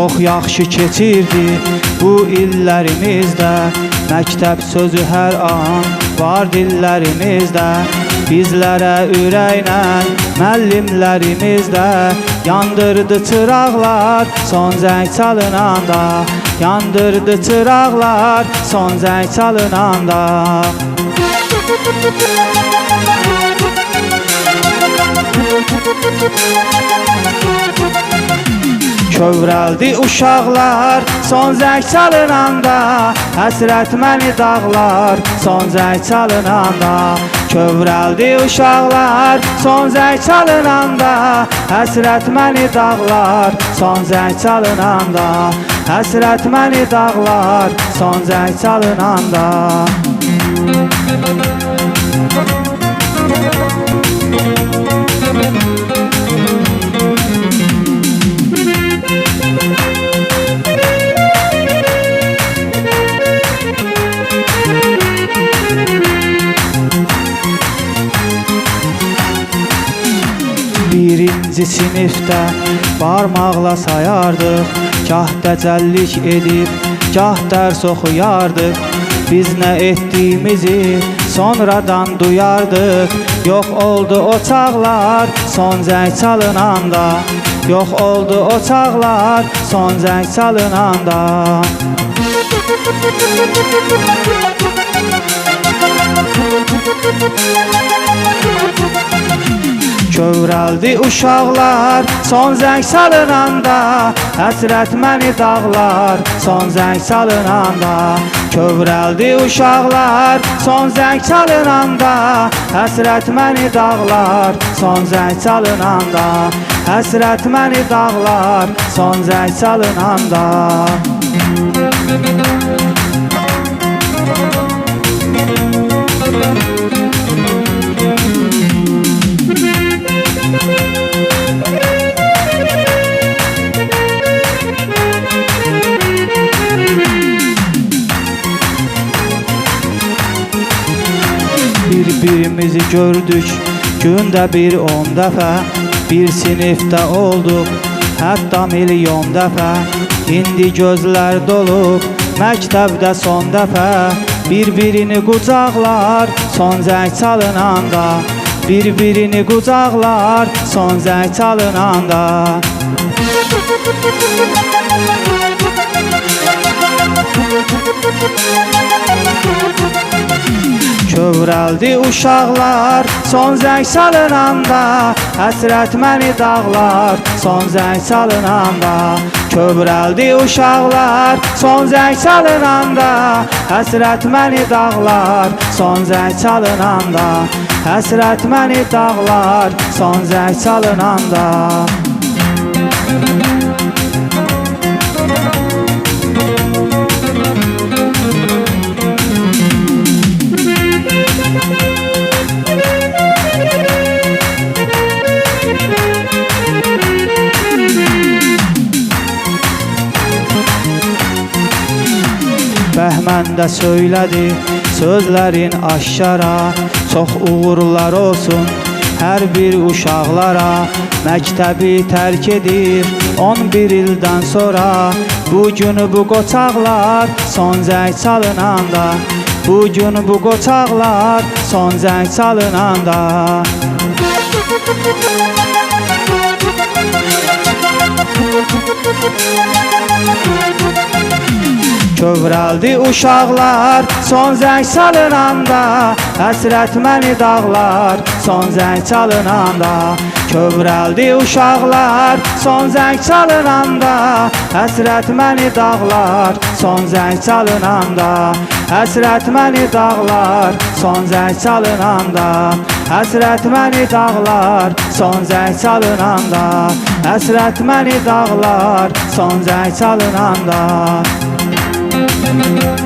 Çox yaxşı keçirdi bu illərimizdə. Məktəb sözü hər an var dillərimizdə. Bizlərə ürəklə müəllimlərimizdə Yandırdı çıraqlar son zəng çalınanda. Yandırdı çıraqlar son zəng çalınanda Kövrəldi uşaqlar. Son zəng çalınanda Həsrət məni dağlar. Son zəng çalınanda Kövrəldi uşaqlar. Son zəng çalınanda Həsrət məni dağlar. Son zəng çalınanda Həsrət məni dağlar. Son zəng çalınanda Birinci sinifdə barmaqla sayardıq Gah dəcəllik edib, gah dərs oxuyardıq Biz nə etdiyimizi sonradan duyardıq Yox oldu o çağlar son zəng çalınanda Yox oldu o çağlar son zəng çalınanda Kövrəldi uşaqlar son zəng salınanda Həsrət məni dağlar son zəng salınanda. Kövrəldi uşaqlar son zəng çalınanda Həsrət məni dağlar son zəng çalınanda Həsrət məni dağlar son zəng çalınanda Bir-birimizi gördük. Gündə bir on dəfə Bir sinifdə olduq hətta milyon dəfə İndi gözlər dolub məktəbdə son dəfə Bir-birini son zəng çalınanda Bir-birini son zəng çalınanda Kövrəldi uşaqlar son zəng salınanda Həsrət məni dağlar son zəng salınanda. Kövrəldi uşaqlar son zəng salınanda Həsrət məni dağlar son zəng çalınanda Həsrət məni dağlar son zəng çalınanda Bəhmən də söylədi sözlərin aşkara Çox uğurlar olsun hər bir uşaqlara. Məktəbi tərk edir 11 ildən sonra. Bu gün bu qoçaqlar son zəng çalınanda Bu gün bu qoçaqlar son zəng çalınanda Kövrəldi uşaqlar. Son zəng salınanda Həsrət məni dağlar. Son zəng çalınanda Kövrəldi uşaqlar. Son zəng çalınanda Həsrət məni dağlar. Son zəng çalınanda Həsrət məni dağlar. Son zəng çalınanda Həsrət məni dağlar. Son zəng çalınanda Həsrət məni dağlar. Son zəng çalınanda thank you